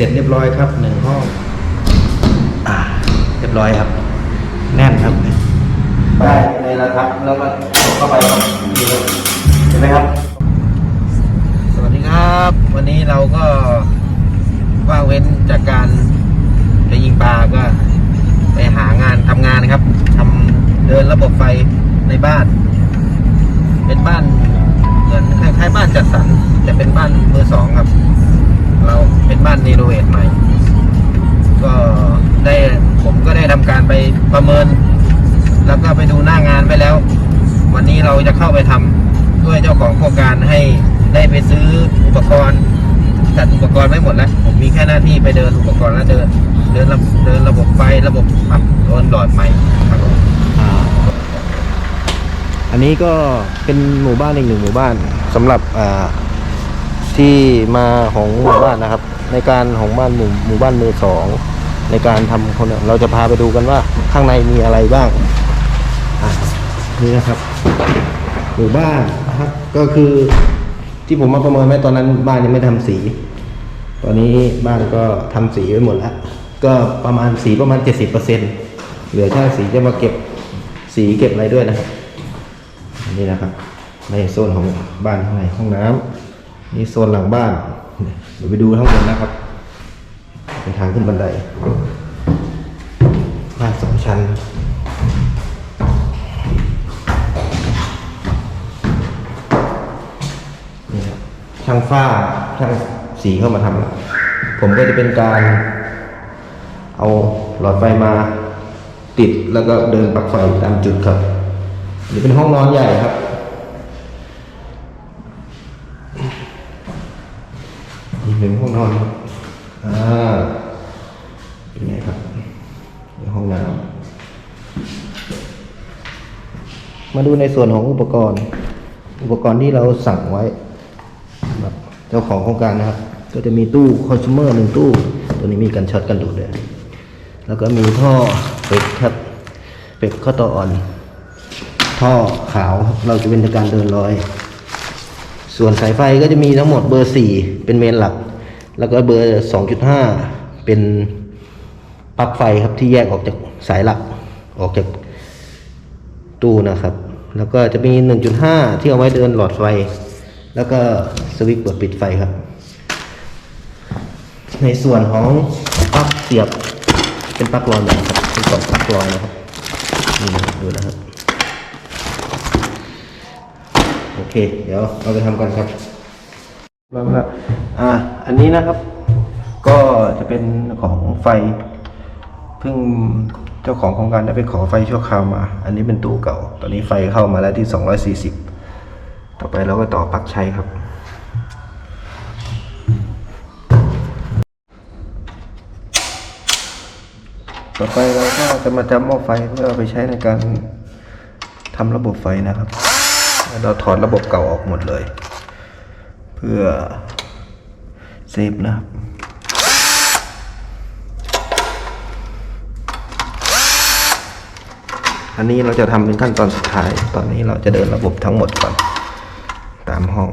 ร็จเรียบร้อยครับหนึ่งห้องอ่า เรียบร้อยครับ แน่นครับ ได้ในระดับแล้วก็เข้าไปครับนี่เลยเห็นไหมครับ สวัสดีครับ วันนี้เราก็ว่างเว้นจากการไปยิงปลาก็ไปหางานทำงานนะครับทำเดินระบบไฟในบ้าน เป็นบ้านเหมือนคล้ายๆบ้านจัดสรรแต่เป็นบ้านมือสองครับ เราเป็นบ้านรีโนเวทใหม่ ก็ได้ผมก็ได้ทำการไปประเมิน แล้วก็ไปดูหน้างานไปแล้ว วันนี้เราจะเข้าไปทำด้วยเจ้าของโครงการให้ได้ไปซื้ออุปกรณ์จัดอุปกรณ์ไว้หมดแล้วผมมีแค่หน้าที่ไปเดินอุปกรณ์แล้วเดินเดินระเดินระบบไฟระบบปรับโดนหลอดใหม่ครับอันนี้ก็เป็นหมู่บ้านอีกหนึ่งหมู่บ้านสำหรับอ่า ที่มาของหมู่บ้านนะครับ ในการของบ้านหมู่หมู่บ้านมือสองในการทำคนเราจะพาไปดูกันว่าข้างในมีอะไรบ้างนี่นะครับ หมู่บ้านนะครับก็คือที่ผมมาประเมินไว้ตอนนั้นบ้านยังไม่ทำสี ตอนนี้บ้านก็ทำสีไว้หมดแล้ว ก็ประมาณสีประมาณเจ็ดสิบเปอร์เซ็นเหลือช่างสีจะมาเก็บสีเก็บอะไรด้วยนะครับนนี้นะครับ ในโซนของบ้านข้างในห้องน้ำ นี่โซนหลังบ้านเดี๋ยวไปดูข้างบนนะครับ เป็นทางขึ้นบันได บ้านสองชั้น นี่ครับช่างฝ้าช่างสีเข้ามาทำผมก็จะเป็นการ เอาหลอดไฟมาติดแล้วก็เดินปลักไฟตามจุดครับนี่เป็นห้องนอนใหญ่ครับ นี่เป็นห้องนอนอ่าเป็นไงครับห้องน้ำมาดูในส่วนของอุปกรณ์ อุปกรณ์ที่เราสั่งไว้สำหรับเจ้าของโครงการนะครับ ก็จะมีตู้คอน sumer หนึ่งตู้ ตัวนี้มีกันช็อตกันดูดด้วยแล้วก็มีท่อเป็ดครับเป็ดข้อต่ออ่อน ท่อขาวเราจะเป็นการเดินลอย ส่วนสายไฟก็จะมีทั้งหมดเบอร์สี่เป็นเมนหลัก แล้วก็เบอร์สองจุดห้าเป็นปลั๊กไฟครับที่แยกออกจากสายหลักออกจากตู้นะครับ แล้วก็จะมีหนึ่งจุดห้าที่เอาไว้เดินหลอดไฟ แล้วก็สวิตช์เปิดปิดไฟครับ ในส่วนของปลั๊กเสียบเป็นปลั๊กลอยนะครับเป็นกล่องปลั๊กลอยนะครับนี่นะครับดูนะครับ โอเค เดี๋ยวเราไปทำกันครับ แล้วอ่าอันนี้นะครับ ก็จะเป็นของไฟเพิ่งเจ้าของโครงการได้ไปขอไฟชั่วคราวมา อันนี้เป็นตู้เก่า ตอนนี้ไฟเข้ามาแล้วที่ 240 ต่อไปเราก็ต่อปลั๊กใช้ครับ ต่อไปเราก็จะมาจำหม้อไฟเพื่อเอาไปใช้ในการทำระบบไฟนะครับ เราถอดระบบเก่าออกหมดเลย พื่อเซฟนะครับ อันนี้เราจะทำเป็นขั้นตอนสุดท้าย ตอนนี้เราจะเดินระบบทั้งหมดก่อน ตามห้อง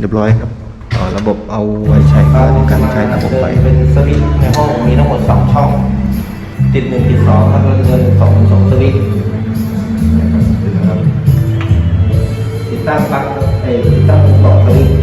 เรียบร้อยครับระบบเอาไว้ใช้ในการใช้ระบบไฟเป็นสวิตช์ในห้องมีทั้งหมดสองช่อง ติดหนึ่งติดสองครับแล้วเดินสองสองสวิตช์ติดตั้งปลั๊กไอติดตั้งสองสวิตช์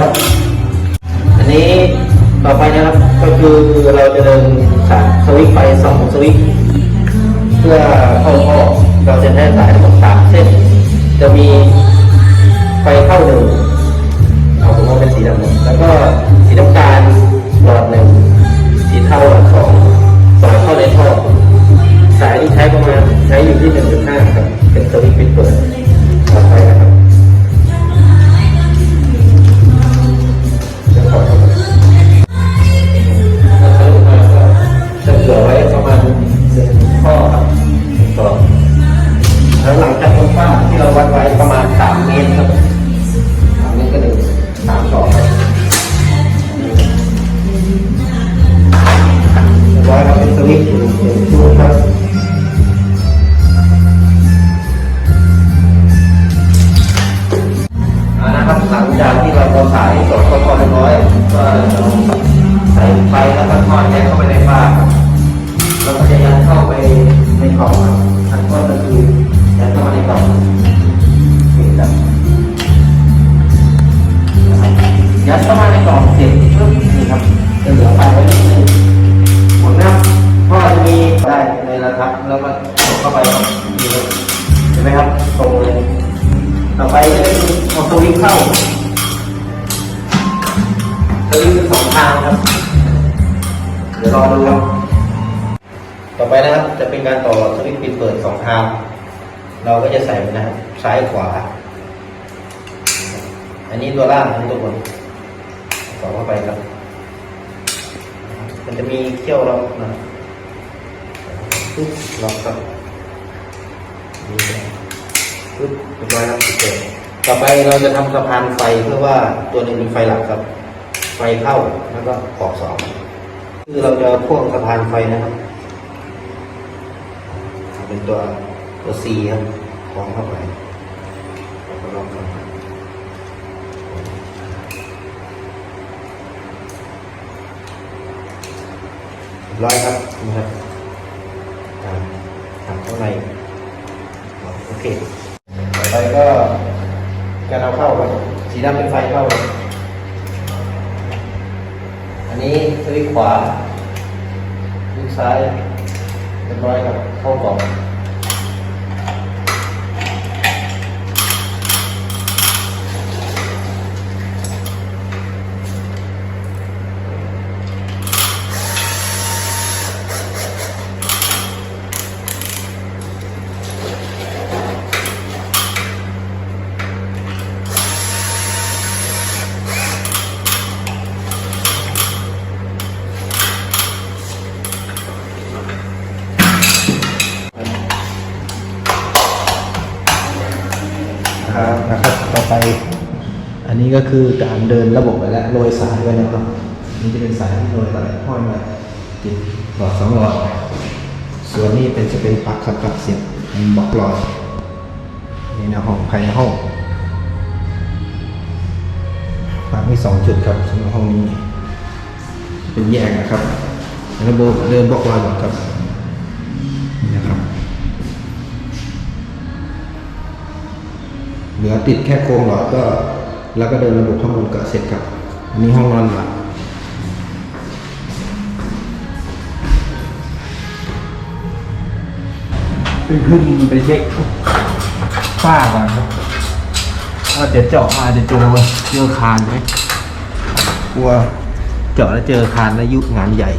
ครับ อันนี้ต่อไปนะครับก็คือเราจะเดินสายสวิตช์ไฟสองสวิตช์เพื่อเข้าท่อเราจะได้สายทั้งหมดสามเส้น จะมีไฟเข้าหนึ่งเอาผมว่าเป็นสีดำหนึ่งแล้วก็สีน้ำตาลหลอดหนึ่งสีเทาหลอดสอง ซ้ายขวา อันนี้ตัวล่างอันนี้ตัวบนต่อเข้าไปครับ มันจะมีเขี้ยวล็อกนะปึ๊บล็อกครับนี่ปึ๊บเรียบร้อยครับต่อไปเราจะทำสะพานไฟเพื่อว่าตัวนึ่งเป็นไฟหลักครับ ไฟเข้าแล้วก็ขอบสองคือเราจะพ่วงสะพานไฟนะครับเป็นตัวตัว C ครับคล้องเข้าไป รียบร้อยครับนะครับอ่าทำข้างในโอเคต่อไปก็การเอาเข้าครับสีดำเป็นไฟเข้า อันนี้สวิตขวาสวิตซ้ายเรียบร้อยครับเข้ากล่องนะครับนะครับ ต่อ ไป อันนี้ก็คือการเดินระบบไปแล้วโรยสายไว้นะครับนี่จะเป็นสายที่โรยไปห้อยมาติดหลอดสองหลอดส่วนนี้เป็นจะเป็นปลั๊กครับปลั๊กเสียบบล็อกหลอดนี่ในห้องภายในห้องปลั๊กมีสองจุดครับสำหรับห้องนี้ เป็นแยกนะครับระบบเดินบล็อกหลอดครับ เหลือติดแค่โครงหลอดก็ แล้วก็เดินระบบข้างบนก็เสร็จครับอันนี้ห้องนอนหลักไปขึ้นไปเช็คฝ้าก่อนครับว่าจะเจาะมาจะเจอเจอคานไหมกลัวเจาะแล้วเจอคานแล้วยุงานใหญ่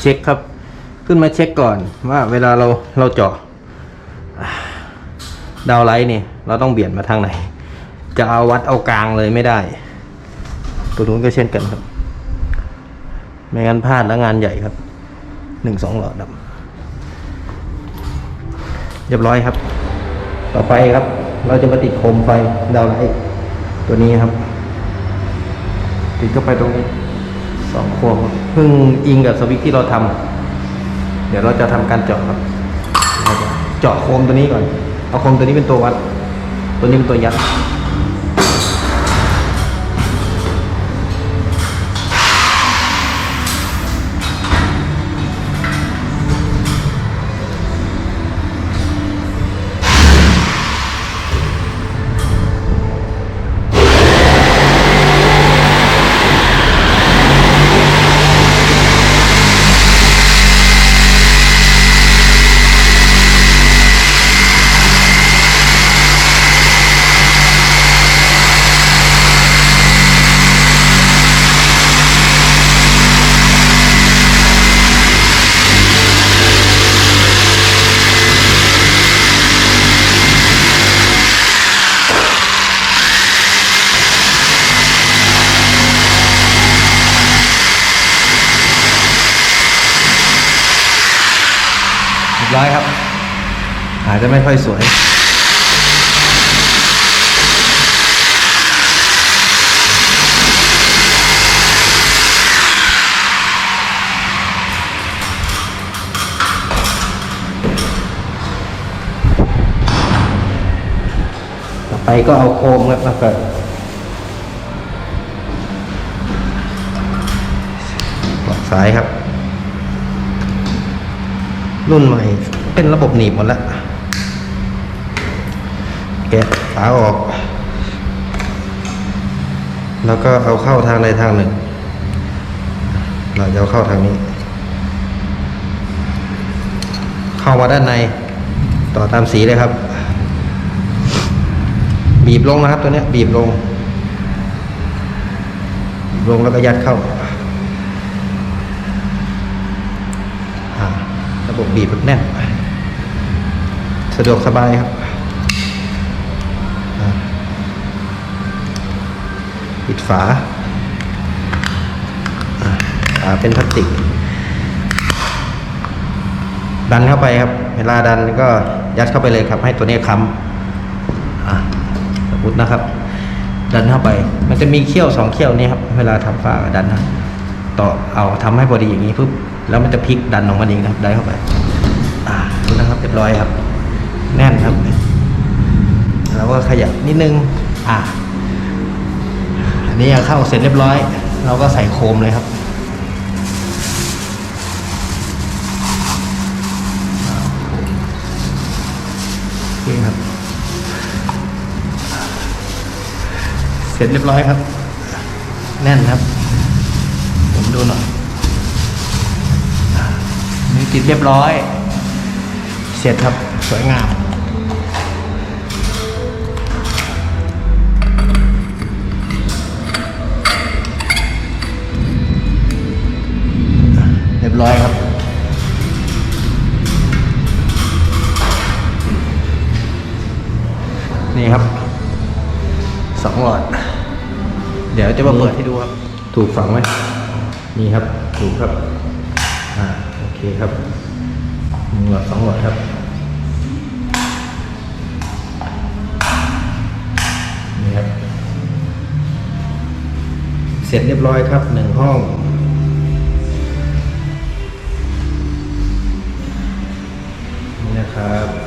เช็คครับ ขึ้นมาเช็คก่อนว่าเวลาเราเราเจาะอ่าดาวไลท์เนี่ย เราต้องเบี่ยนมาทางไหน จะเอาวัดเอากลางเลยไม่ได้ ตัวนู้นก็เช่นกันครับ ไม่งั้นพลาดแล้วงานใหญ่ครับหนึ่งสองหลอดดับเรียบร้อยครับ ต่อไปครับ เราจะมาติดโคมไฟดาวไลท์ตัวนี้ครับ ติดเข้าไปตรงนี้สองโคมครับเพิ่งอิงกับสวิตช์ที่เราทำเดี๋ยวเราจะทำการเจาะครับเจะเจาะโคมตัวนี้ก่อน เอาโคมตัวนี้เป็นตัววัด ตัวนี้ ร้อยครับ อาจจะไม่ค่อยสวยต่อไปก็เอาโคมครับมาเปิดสายครับ รุ่นใหม่ เป็นระบบหนีบหมดแล้วแกะฝาออก แล้วก็เอาเข้าทางใดทางหนึ่ง เราจะเอาเข้าทางนี้ เข้ามาด้านใน ต่อตามสีเลยครับ บีบลงนะครับตัวนี้บีบลง ลงแล้วก็ยัดเข้า อ่าระ บีบแบบแน่น สะดวกสบายครับปิดฝาฝาเป็นพลาสติก ดันเข้าไปครับ เวลาดันก็ยัดเข้าไปเลยครับ ให้ตัวนี้ค้ำอ่าสมมตินะครับ ดันเข้าไป มันจะมีเขี้ยวสองเขี้ยวนี้ครับ เวลาทำฝาดันนะต่อเอาทำให้พอดีอย่างนี้ปุ๊บแล้วมันจะพลิกดันออกมาเองนะครับ ได้เข้าไป ร้อยครับ แน่นครับแล้วก็ขยับนิดนึง อ่าอันนี้เข้าเสร็จเรียบร้อย เราก็ใส่โคมเลยครับโอเคครับ เสร็จเรียบร้อยครับ แน่นครับ ผมดูหน่อยนี่ติดเรียบร้อย ร็จครับ สวยงาม เรียบร้อยครับนี่ครับสองหลอด เดี๋ยวจะมาเปิดให้ดูครับ ถูกฝังไหมนี่ครับ ถูกครับ อ่า โอเคครับหนึ่งหลอดสองหลอดครับ เสร็จเรียบร้อยครับหนึ่งห้องนี่นะครับ